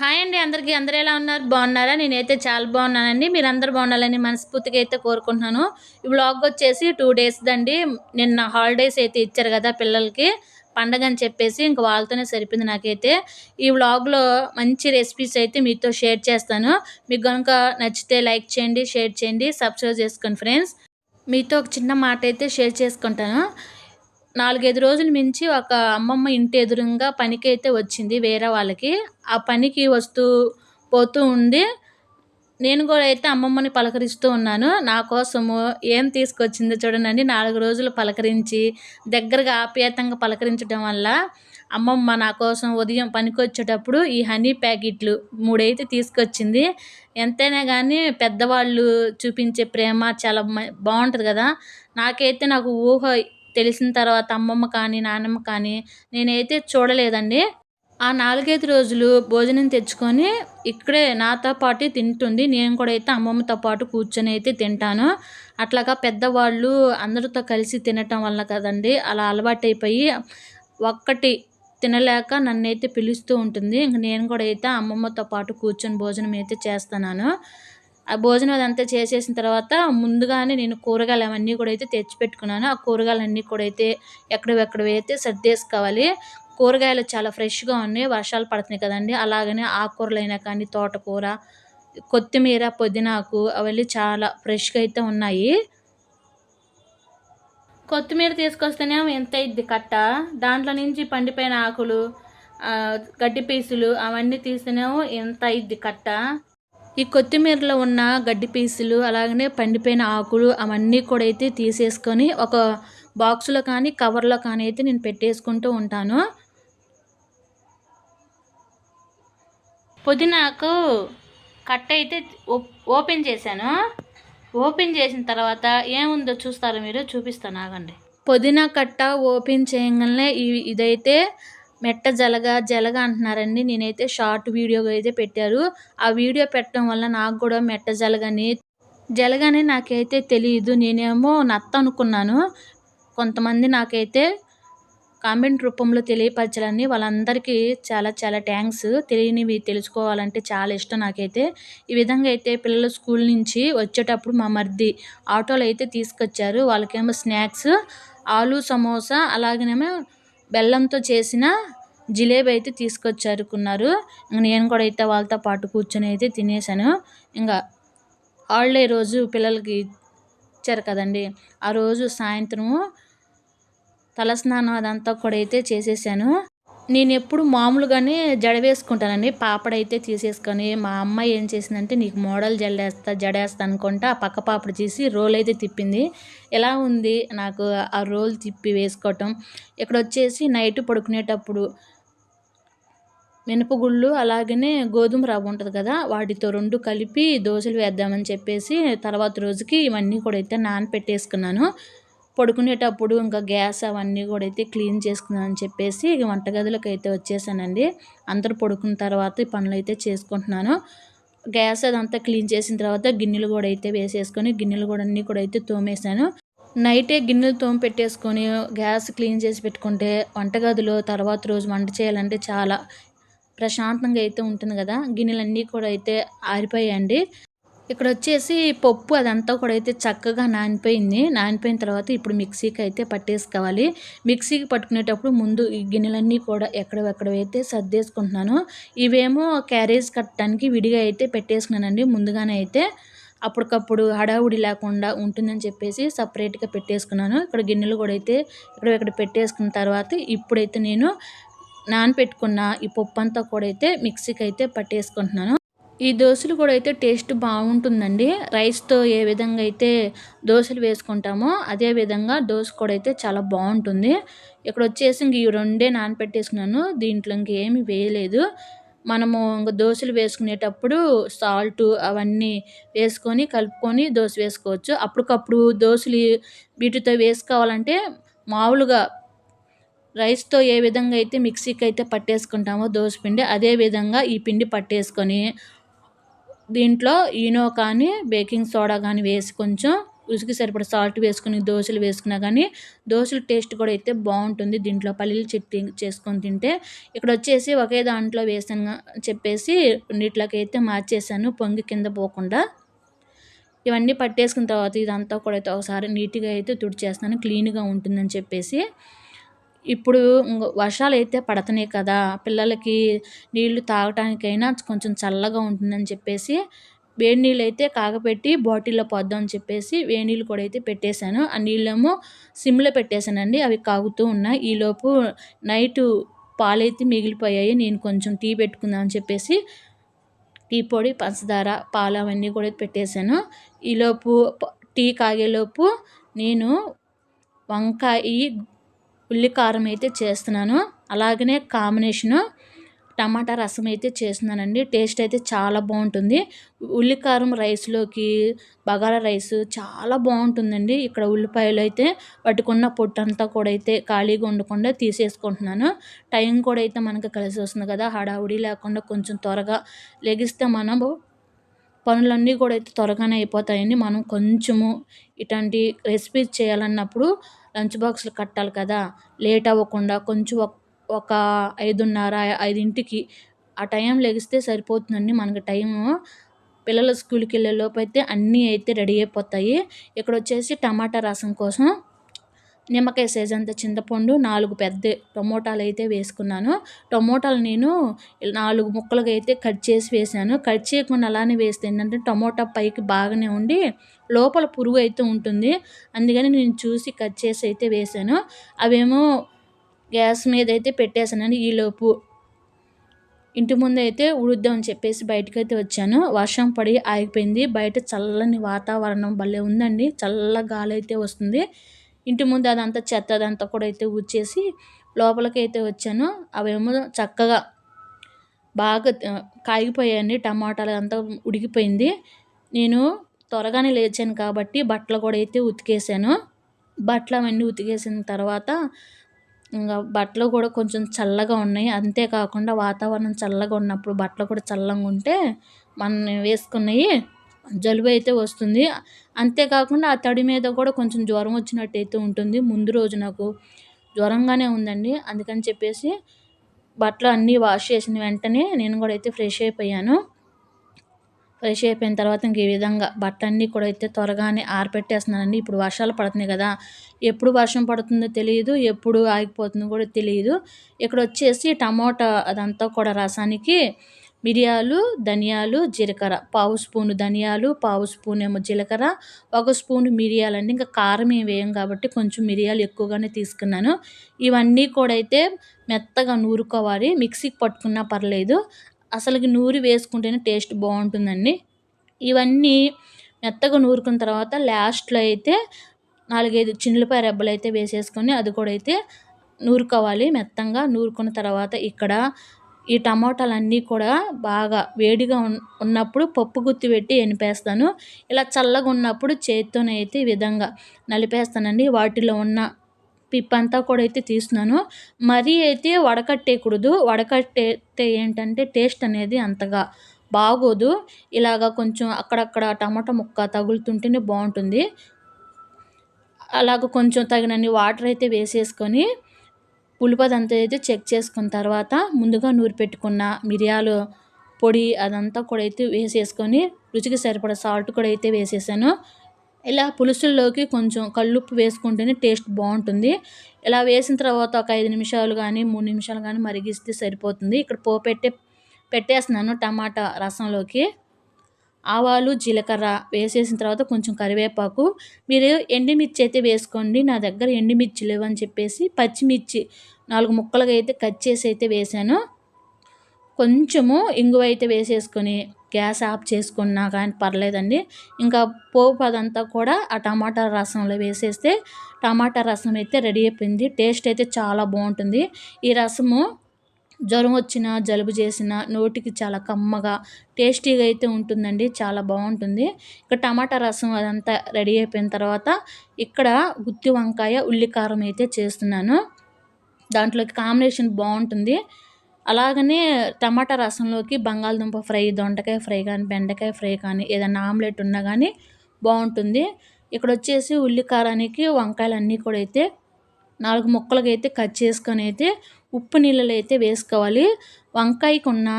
Hi అండి అందరికీ అందరూ ఎలా ఉన్నారు? బాగున్నారా? నేనైతే చాలా బాగున్నానండి. మీరు అందరు బాగుండాలని మనస్ఫూర్తిగా అయితే కోరుకుంటున్నాను. ఈ బ్లాగ్ వచ్చేసి టూ డేస్ దండి. నిన్న హాలిడేస్ అయితే ఇచ్చారు కదా పిల్లలకి. పండగ అని చెప్పేసి ఇంక వాళ్ళతోనే సరిపోయింది నాకైతే. ఈ వ్లాగ్లో మంచి రెసిపీస్ అయితే మీతో షేర్ చేస్తాను. మీకు కనుక నచ్చితే లైక్ చేయండి షేర్ చేయండి సబ్స్క్రైబ్ చేసుకోండి ఫ్రెండ్స్. మీతో ఒక చిన్న మాట అయితే షేర్ చేసుకుంటాను. నాలుగైదు రోజులు మించి ఒక అమ్మమ్మ ఇంటి ఎదురుగా పనికి అయితే వచ్చింది వేరే వాళ్ళకి. ఆ పనికి వస్తూ పోతూ ఉంది నేను కూడా అయితే అమ్మమ్మని పలకరిస్తూ ఉన్నాను. నా కోసము ఏం తీసుకొచ్చిందో చూడండి నాలుగు రోజులు పలకరించి దగ్గరగా ఆప్యాయతంగా పలకరించడం వల్ల అమ్మమ్మ నా కోసం ఉదయం పనికి వచ్చేటప్పుడు ఈ హనీ ప్యాకెట్లు మూడైతే తీసుకొచ్చింది. ఎంతైనా కానీ పెద్దవాళ్ళు చూపించే ప్రేమ చాలా బాగుంటుంది కదా. నాకైతే నాకు ఊహ తెలిసిన తర్వాత అమ్మమ్మ కానీ నానమ్మ కానీ నేనైతే చూడలేదండి. ఆ నాలుగైదు రోజులు భోజనం తెచ్చుకొని ఇక్కడే నాతో పాటు తింటుంది. నేను కూడా అయితే అమ్మమ్మతో పాటు కూర్చొని అయితే తింటాను. అట్లాగా పెద్దవాళ్ళు అందరితో కలిసి తినటం వల్ల కదండి అలా అలవాటైపోయి ఒక్కటి తినలేక నన్నైతే పిలుస్తూ ఉంటుంది. ఇంక నేను కూడా అయితే అమ్మమ్మతో పాటు కూర్చొని భోజనం అయితే చేస్తున్నాను. ఆ భోజనం అదంతా చేసేసిన తర్వాత ముందుగానే నేను కూరగాయలు అవన్నీ కూడా అయితే తెచ్చిపెట్టుకున్నాను ఆ కూరగాయలన్నీ కూడా అయితే ఎక్కడెక్కడవి అయితే సర్దేసుకోవాలి. కూరగాయలు చాలా ఫ్రెష్గా ఉన్నాయి. వర్షాలు పడుతున్నాయి కదండి. అలాగనే ఆకుకూరలైనా కానీ తోటకూర కొత్తిమీర పుదీనాకు అవన్నీ చాలా ఫ్రెష్గా అయితే ఉన్నాయి. కొత్తిమీర తీసుకొస్తేనే ఎంత ఇద్ది కట్ట? దాంట్లో నుంచి పండిపోయిన ఆకులు గడ్డి పీసులు అవన్నీ తీస్తేనేమో ఎంత ఇద్ది కట్ట? ఈ కొత్తిమీరలో ఉన్న గడ్డి పీసులు అలాగనే పండిపోయిన ఆకులు అవన్నీ కూడా అయితే తీసేసుకొని ఒక బాక్స్లో కానీ కవర్లో కానీ అయితే నేను పెట్టేసుకుంటూ ఉంటాను. పుదీనాకు కట్ట అయితే ఓపెన్ చేశాను. ఓపెన్ చేసిన తర్వాత ఏముందో చూస్తారో మీరు? చూపిస్తాను ఆగండి పుదీనా కట్ట ఓపెన్ చేయగానే ఇదైతే మెట్ట జలగ జలగ అంటున్నారండి. నేనైతే షార్ట్ వీడియో అయితే పెట్టారు. ఆ వీడియో పెట్టడం వల్ల నాకు కూడా మెట్ట జలగని జలగని నాకైతే తెలియదు నేనేమో నత్త అనుకున్నాను. కొంతమంది నాకైతే కామెంట్ రూపంలో తెలియపరచాలని వాళ్ళందరికీ చాలా చాలా థ్యాంక్స్. తెలియనివి తెలుసుకోవాలంటే చాలా ఇష్టం నాకైతే. ఈ విధంగా అయితే పిల్లలు స్కూల్ నుంచి వచ్చేటప్పుడు మా మర్ది ఆటోలు అయితే తీసుకొచ్చారు. వాళ్ళకేమో స్నాక్స్ ఆలు సమోసా అలాగేనేమో బెల్లంతో చేసిన జిలేబీ అయితే తీసుకొచ్చారుకున్నారు. నేను కూడా అయితే వాళ్ళతో పాటు కూర్చొని అయితే తినేసాను. ఇంకా హాలిడే రోజు పిల్లలకి ఇచ్చారు కదండి. ఆ రోజు సాయంత్రము తలస్నానం అదంతా కూడా అయితే చేసేసాను. నేను ఎప్పుడు మామూలుగానే జడ వేసుకుంటానండి. పాపడైతే తీసేసుకొని మా అమ్మ ఏం చేసిందంటే నీకు మోడల్ జల్లేస్తా జడేస్తా అనుకుంటా ఆ పక్క పాపడు చేసి రోల్ అయితే తిప్పింది. ఎలా ఉంది? నాకు ఆ రోల్ తిప్పి వేసుకోవటం. ఇక్కడ వచ్చేసి నైట్ పడుకునేటప్పుడు మినపగుళ్ళు అలాగనే గోధుమ రవ్వ ఉంటుంది కదా వాటితో రెండు కలిపి దోశలు వేద్దామని చెప్పేసి తర్వాత రోజుకి ఇవన్నీ కూడా అయితే నానపెట్టేసుకున్నాను. పడుకునేటప్పుడు ఇంకా గ్యాస్ అవన్నీ కూడా అయితే క్లీన్ చేసుకుందాం అని చెప్పేసి వంటగదిలోకి అయితే వచ్చేసానండి. అందరు పడుకున్న తర్వాత ఈ పనులు అయితే చేసుకుంటున్నాను. గ్యాస్ అదంతా క్లీన్ చేసిన తర్వాత గిన్నెలు కూడా అయితే వేసేసుకొని గిన్నెలు కూడా అన్నీ కూడా అయితే తోమేశాను. నైటే గిన్నెలు తోమి పెట్టేసుకొని గ్యాస్ క్లీన్ చేసి పెట్టుకుంటే వంటగదిలో తర్వాత రోజు వంట చేయాలంటే చాలా ప్రశాంతంగా అయితే ఉంటుంది కదా. గిన్నెలన్నీ కూడా అయితే ఆరిపోయాయండి. ఇక్కడ వచ్చేసి పప్పు అదంతా కూడా అయితే చక్కగా నానిపోయింది. నానిపోయిన తర్వాత ఇప్పుడు మిక్సీకి అయితే పట్టేసుకోవాలి. మిక్సీకి పట్టుకునేటప్పుడు ముందు ఈ గిన్నెలన్నీ కూడా ఎక్కడెక్కడైతే సర్దేసుకుంటున్నాను. ఇవేమో క్యారేజ్ కట్టడానికి విడిగా అయితే పెట్టేసుకున్నానండి. ముందుగానే అయితే అప్పటికప్పుడు హడావుడి లేకుండా ఉంటుందని చెప్పేసి సపరేట్గా పెట్టేసుకున్నాను. ఇక్కడ గిన్నెలు కూడా అయితే ఇక్కడ ఇక్కడ పెట్టేసుకున్న తర్వాత ఇప్పుడైతే నేను నానపెట్టుకున్న ఈ పప్పు అంతా కూడా అయితే మిక్సీకి అయితే పట్టేసుకుంటున్నాను. ఈ దోశలు కూడా అయితే టేస్ట్ బాగుంటుందండి. రైస్తో ఏ విధంగా అయితే దోశలు వేసుకుంటామో అదే విధంగా దోశ కూడా అయితే చాలా బాగుంటుంది. ఇక్కడ వచ్చేసి ఇంక ఈ రెండే నానపెట్టేసుకున్నాను. దీంట్లో ఇంకేమి వేయలేదు. మనము ఇంక దోశలు వేసుకునేటప్పుడు సాల్ట్ అవన్నీ వేసుకొని కలుపుకొని దోశ వేసుకోవచ్చు. అప్పటికప్పుడు దోశలు వీటితో వేసుకోవాలంటే మామూలుగా రైస్తో ఏ విధంగా అయితే మిక్సీకి అయితే పట్టేసుకుంటామో దోశ పిండి అదే విధంగా ఈ పిండి పట్టేసుకొని దీంట్లో ఈనో కానీ బేకింగ్ సోడా కానీ వేసి కొంచెం రుచికి సరిపడ సాల్ట్ వేసుకుని దోశలు వేసుకున్నా కానీ దోశల టేస్ట్ కూడా అయితే బాగుంటుంది. దీంట్లో పల్లీలు చెట్టి చేసుకొని తింటే ఇక్కడ వచ్చేసి ఒకే దాంట్లో వేసాను చెప్పేసి రెండిట్లోకి అయితే మార్చేసాను పొంగి కింద పోకుండా. ఇవన్నీ పట్టేసుకున్న తర్వాత ఇదంతా కూడా అయితే ఒకసారి నీట్గా అయితే తుడిచేస్తాను క్లీన్గా ఉంటుందని చెప్పేసి. ఇప్పుడు వర్షాలు అయితే పడుతున్నాయి కదా పిల్లలకి నీళ్ళు తాగటానికైనా కొంచెం చల్లగా ఉంటుందని చెప్పేసి వేడి నీళ్ళు అయితే కాగపెట్టి బాటిల్లో పోద్దాం అని చెప్పేసి వేడి నీళ్ళు కూడా అయితే పెట్టేశాను. ఆ నీళ్ళేమో సిమ్లో పెట్టేశానండి అవి కాగుతూ ఉన్నాయి. ఈలోపు నైటు పాలైతే మిగిలిపోయాయి నేను కొంచెం టీ పెట్టుకుందాం అని చెప్పేసి టీ పొడి పంచదార పాలు అవన్నీ కూడా పెట్టేశాను. ఈలోపు టీ కాగేలోపు నేను వంకాయ ఉల్లి కారం అయితే చేస్తున్నాను. అలాగనే కాంబినేషను టమాటా రసం అయితే చేస్తున్నానండి. టేస్ట్ అయితే చాలా బాగుంటుంది. ఉల్లికారం రైస్లోకి బగారా రైస్ చాలా బాగుంటుందండి. ఇక్కడ ఉల్లిపాయలు అయితే పట్టుకున్న పొట్టంతా కూడా అయితే ఖాళీగా ఉండకుండా తీసేసుకుంటున్నాను. టైం కూడా అయితే మనకు కలిసి వస్తుంది కదా హడావుడి లేకుండా కొంచెం త్వరగా లెగిస్తే మనము పనులన్నీ కూడా అయితే త్వరగానే అయిపోతాయండి. మనం కొంచెము ఇట్లాంటి రెసిపీస్ చేయాలన్నప్పుడు లంచ్ బాక్స్లు కట్టాలి కదా. లేట్ అవ్వకుండా కొంచెం ఒక ఐదున్నర ఐదింటికి ఆ టైం లెగిస్తే సరిపోతుందండి మనకి టైము. పిల్లలు స్కూల్కి వెళ్ళే లోపు అయితే అన్నీ అయితే రెడీ అయిపోతాయి. ఇక్కడ వచ్చేసి టమాటా రసం కోసం నిమ్మకాయ సైజ్ అంత చింతపండు నాలుగు పెద్ద టమోటాలు అయితే వేసుకున్నాను. టమోటాలు నేను నాలుగు ముక్కలుగా అయితే కట్ చేసి వేసాను. కట్ చేయకుండా అలానే వేస్తే ఏంటంటే టమోటా పైకి బాగానే ఉండి లోపల పురుగు అయితే ఉంటుంది. అందుకని నేను చూసి కట్ చేసి అయితే వేసాను. అవేమో గ్యాస్ మీద అయితే పెట్టేశానండి. ఈలోపు ఇంటి ముందు అయితే ఉడుద్దామని చెప్పేసి బయటకైతే వచ్చాను. వర్షం పడి ఆగిపోయింది. బయట చల్లని వాతావరణం భలే ఉందండి. చల్ల గాలి అయితే వస్తుంది. ఇంటి ముందు అదంతా చెత్త అదంతా కూడా అయితే ఊడ్చేసి లోపలికి అయితే వచ్చాను అవేమో చక్కగా బాగా కాగిపోయాయండి. టమాటాలు అంతా ఉడికిపోయింది. నేను త్వరగానే లేచాను కాబట్టి బట్టలు కూడా అయితే ఉతికేసాను. బట్టలు అవన్నీ ఉతికేసిన తర్వాత ఇంకా బట్టలు కూడా కొంచెం చల్లగా ఉన్నాయి. అంతేకాకుండా వాతావరణం చల్లగా ఉన్నప్పుడు బట్టలు కూడా చల్లగా ఉంటే మనం వేసుకున్నవి జలుబు అయితే వస్తుంది. అంతేకాకుండా ఆ తడి మీద కూడా కొంచెం జ్వరం వచ్చినట్టు అయితే ఉంటుంది. ముందు రోజు నాకు జ్వరంగానే ఉందండి. అందుకని చెప్పేసి బట్టలు అన్నీ వాష్ చేసిన వెంటనే నేను కూడా అయితే ఫ్రెష్ అయిపోయాను. ఫ్రెష్ అయిపోయిన తర్వాత ఇంక ఈ విధంగా బట్టలన్నీ కూడా అయితే త్వరగానే ఆరపెట్టేస్తున్నానండి. ఇప్పుడు వర్షాలు పడుతున్నాయి కదా ఎప్పుడు వర్షం పడుతుందో తెలియదు ఎప్పుడు ఆగిపోతుందో కూడా తెలియదు ఇక్కడ వచ్చేసి టమోటా అదంతా కూడా రసానికి మిరియాలు ధనియాలు జీలకర్ర. పావు స్పూను ధనియాలు పావు స్పూన్ ఏమో జీలకర్ర. ఒక స్పూన్ మిరియాలండి. ఇంకా కారం ఏం వేయం కాబట్టి కొంచెం మిరియాలు ఎక్కువగానే తీసుకున్నాను. ఇవన్నీ కూడా అయితే మెత్తగా నూరుకోవాలి. మిక్సీకి పట్టుకున్నా పర్లేదు. అసలుకి నూరి వేసుకుంటేనే టేస్ట్ బాగుంటుందండి. ఇవన్నీ మెత్తగా నూరుకున్న తర్వాత లాస్ట్లో అయితే నాలుగైదు చిన్నులపాయ రెబ్బలు అయితే వేసేసుకొని అది కూడా అయితే నూరుకోవాలి. మెత్తంగా నూరుకున్న తర్వాత ఇక్కడ ఈ టమాటాలన్నీ కూడా బాగా వేడిగా ఉన్నప్పుడు పప్పు గుత్తి పెట్టి ఎనిపేస్తాను. ఇలా చల్లగా ఉన్నప్పుడు చేత్తోనే అయితే ఈ విధంగా నలిపేస్తానండి. వాటిలో ఉన్న పిప్పంతా కూడా అయితే తీస్తున్నాను. మరీ అయితే వడకట్టేయకూడదు. వడకట్టేస్తే ఏంటంటే టేస్ట్ అనేది అంతగా బాగోదు. ఇలాగ కొంచెం అక్కడక్కడ టమాటా ముక్క తగులుతుంటేనే బాగుంటుంది. అలాగ కొంచెం తగినన్ని వాటర్ అయితే వేసేసుకొని పులిపదంతా అయితే చెక్ చేసుకున్న తర్వాత ముందుగా నూరి పెట్టుకున్న మిరియాలు పొడి అదంతా కూడా అయితే వేసేసుకొని రుచికి సరిపడ సాల్ట్ కూడా అయితే వేసేసాను. ఇలా పులుసుల్లోకి కొంచెం కల్లుప్పు వేసుకుంటేనే టేస్ట్ బాగుంటుంది. ఇలా వేసిన తర్వాత ఒక ఐదు నిమిషాలు కానీ మూడు నిమిషాలు కానీ మరిగిస్తే సరిపోతుంది. ఇక్కడ పోపెట్టే పెట్టేస్తున్నాను టమాటా రసంలోకి. ఆవాలు జీలకర్ర వేసేసిన తర్వాత కొంచెం కరివేపాకు. మీరు ఎండుమిర్చి అయితే వేసుకోండి. నా దగ్గర ఎండుమిర్చి లేవని చెప్పేసి పచ్చిమిర్చి నాలుగు ముక్కలుగా అయితే కట్ చేసి అయితే వేసాను. కొంచెము ఇంగువ అయితే వేసేసుకొని గ్యాస్ ఆఫ్ చేసుకున్నా కానీ పర్లేదండి. ఇంకా పోపు అదంతా కూడా ఆ టమాటా రసంలో వేసేస్తే టమాటా రసం అయితే రెడీ అయిపోయింది. టేస్ట్ అయితే చాలా బాగుంటుంది. ఈ రసము జ్వరం వచ్చిన జలుబు చేసిన నోటికి చాలా కమ్మగా టేస్టీగా అయితే ఉంటుందండి. చాలా బాగుంటుంది. ఇక టమాటా రసం అదంతా రెడీ అయిపోయిన తర్వాత ఇక్కడ గుత్తి వంకాయ ఉల్లికారం అయితే చేస్తున్నాను. దాంట్లోకి కాంబినేషన్ బాగుంటుంది. అలాగనే టమాటా రసంలోకి బంగాళదుంప ఫ్రై దొండకాయ ఫ్రై కానీ బెండకాయ ఫ్రై కానీ ఏదైనా ఆమ్లెట్ ఉన్నా కానీ బాగుంటుంది. ఇక్కడ వచ్చేసి ఉల్లి కారానికి వంకాయలు అన్నీ కూడా అయితే నాలుగు ముక్కలుగా అయితే కట్ చేసుకొని అయితే ఉప్పు నీళ్ళలో అయితే వేసుకోవాలి. వంకాయకు ఉన్న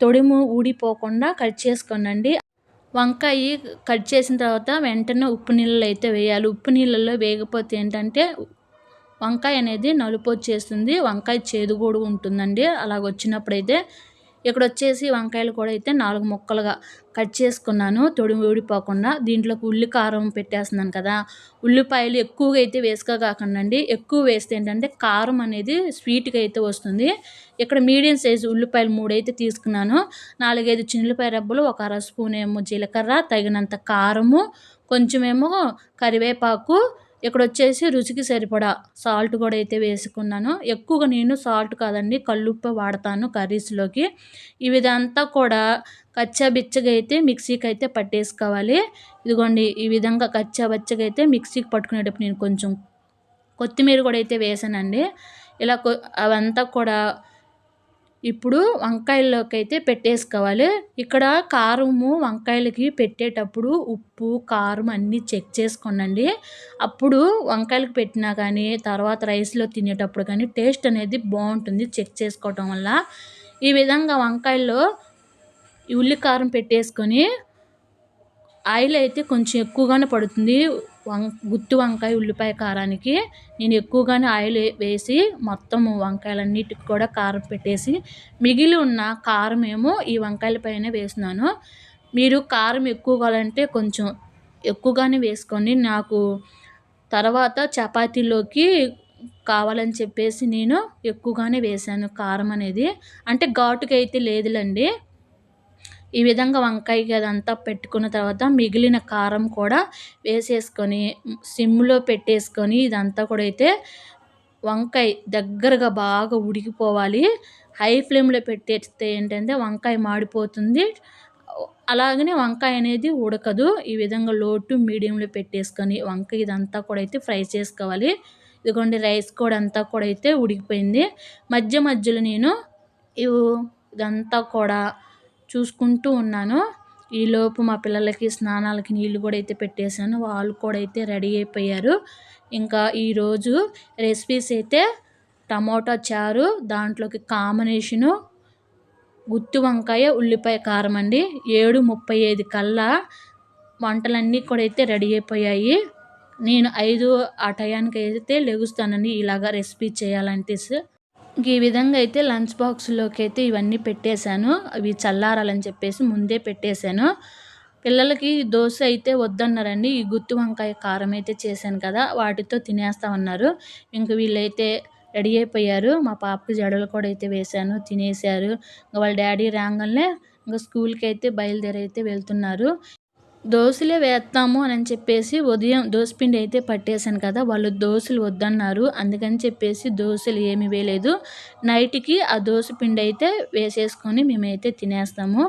తొడిము ఊడిపోకుండా కట్ చేసుకోనండి. వంకాయ కట్ చేసిన తర్వాత వెంటనే ఉప్పు నీళ్ళలో అయితే వేయాలి. ఉప్పు నీళ్ళల్లో వేయకపోతే ఏంటంటే వంకాయ అనేది నలుపు వచ్చేస్తుంది. వంకాయ చేదు కూడా ఉంటుందండి. అలాగ వచ్చినప్పుడైతే ఇక్కడ వచ్చేసి వంకాయలు కూడా అయితే నాలుగు ముక్కలుగా కట్ చేసుకున్నాను. తొడి ఊడిపోకుండా దీంట్లోకి ఉల్లి కారం పెట్టేస్తున్నాను కదా. ఉల్లిపాయలు ఎక్కువగా అయితే వేసుకోకాకండి అండి ఎక్కువ వేస్తే ఏంటంటే కారం అనేది స్వీట్గా అయితే వస్తుంది. ఇక్కడ మీడియం సైజు ఉల్లిపాయలు మూడైతే తీసుకున్నాను. నాలుగైదు చిన్నులపాయ రబ్బలు ఒక అర స్పూన్ ఏమో జీలకర్ర తగినంత కారము కొంచెమేమో కరివేపాకు ఇక్కడ వచ్చేసి రుచికి సరిపడా సాల్ట్ కూడా అయితే వేసుకున్నాను. ఎక్కువగా నేను సాల్ట్ కాదండి కల్లుప్పు వాడతాను కర్రీస్లోకి. ఇవిదంతా కూడా కచ్చా బిచ్చగా అయితే మిక్సీకి అయితే పట్టేసుకోవాలి. ఇదిగోండి ఈ విధంగా కచ్చా బచ్చగా అయితే మిక్సీకి పట్టుకునేటప్పుడు నేను కొంచెం కొత్తిమీర కూడా అయితే వేసానండి. ఇలా అవంతా కూడా ఇప్పుడు వంకాయల్లోకి అయితే పెట్టేసుకోవాలి. ఇక్కడ కారము వంకాయలకి పెట్టేటప్పుడు ఉప్పు కారం అన్నీ చెక్ చేసుకోనండి. అప్పుడు వంకాయలకు పెట్టినా కానీ తర్వాత రైస్లో తినేటప్పుడు కానీ టేస్ట్ అనేది బాగుంటుంది చెక్ చేసుకోవటం వల్ల. ఈ విధంగా వంకాయల్లో ఉల్లి కారం పెట్టేసుకొని ఆయిల్ అయితే కొంచెం ఎక్కువగానే పడుతుంది. వం గుత్తి వంకాయ ఉల్లిపాయ కారానికి నేను ఎక్కువగానే ఆయిల్ వేసి మొత్తం వంకాయలన్నిటికి కూడా కారం పెట్టేసి మిగిలి ఉన్న కారం ఏమో ఈ వంకాయల పైన వేసినాను మీరు కారం ఎక్కువ కావాలంటే కొంచెం ఎక్కువగానే వేసుకొని నాకు తర్వాత చపాతీలోకి కావాలని చెప్పేసి నేను ఎక్కువగానే వేసాను కారం అనేది. అంటే ఘాటుకైతే అయితే లేదులండి. ఈ విధంగా వంకాయ అదంతా పెట్టుకున్న తర్వాత మిగిలిన కారం కూడా వేసేసుకొని సిమ్లో పెట్టేసుకొని ఇదంతా కూడా అయితే వంకాయ దగ్గరగా బాగా ఉడికిపోవాలి. హై ఫ్లేమ్లో పెట్టేస్తే ఏంటంటే వంకాయ మాడిపోతుంది. అలాగనే వంకాయ అనేది ఉడకదు. ఈ విధంగా లోటు మీడియంలో పెట్టేసుకొని వంకాయ ఇదంతా కూడా అయితే ఫ్రై చేసుకోవాలి. ఇదిగోండి రైస్ కూడా అంతా కూడా అయితే ఉడికిపోయింది. మధ్య మధ్యలో నేను ఇదంతా కూడా చూసుకుంటూ ఉన్నాను. ఈలోపు మా పిల్లలకి స్నానాలకి నీళ్ళు కూడా అయితే పెట్టేశాను. వాళ్ళు కూడా అయితే రెడీ అయిపోయారు. ఇంకా ఈరోజు రెసిపీస్ అయితే టమోటా చారు దాంట్లోకి కాంబినేషను గుత్తి వంకాయ ఉల్లిపాయ కారం అండి. ఏడు ముప్పై ఐదు కల్లా వంటలన్నీ కూడా అయితే రెడీ అయిపోయాయి. నేను ఐదు ఆ టయానికి అయితే లెగుస్తానండి ఇలాగా రెసిపీ చేయాలంటే ఈ విధంగా అయితే లంచ్ బాక్స్లోకి అయితే ఇవన్నీ పెట్టేశాను. అవి చల్లారాలని చెప్పేసి ముందే పెట్టేశాను. పిల్లలకి దోశ అయితే వద్దన్నారండి. ఈ గుత్తి వంకాయ కారం అయితే చేశాను కదా వాటితో తినేస్తామన్నారు ఇంక వీళ్ళైతే రెడీ అయిపోయారు. మా పాపకి జడలు కూడా అయితే వేశాను తినేశారు. వాళ్ళ డాడీ రాగానే ఇంకా స్కూల్కి అయితే బయలుదేరి అయితే వెళ్తున్నారు. దోశలే వేస్తాము అని చెప్పేసి ఉదయం దోశపిండి అయితే పట్టేశాను కదా వాళ్ళు దోశలు వద్దన్నారు. అందుకని చెప్పేసి దోశలు ఏమి వేయలేదు. నైట్కి ఆ దోశ పిండి అయితే వేసేసుకొని మేమైతే తినేస్తాము.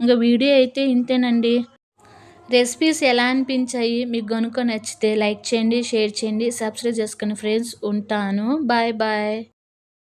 ఇంకా వీడియో అయితే ఇంతేనండి. రెసిపీస్ ఎలా అనిపించాయి మీకు కనుక నచ్చితే లైక్ చేయండి షేర్ చేయండి సబ్స్క్రైబ్ చేసుకుని ఫ్రెండ్స్ ఉంటాను. Bye bye.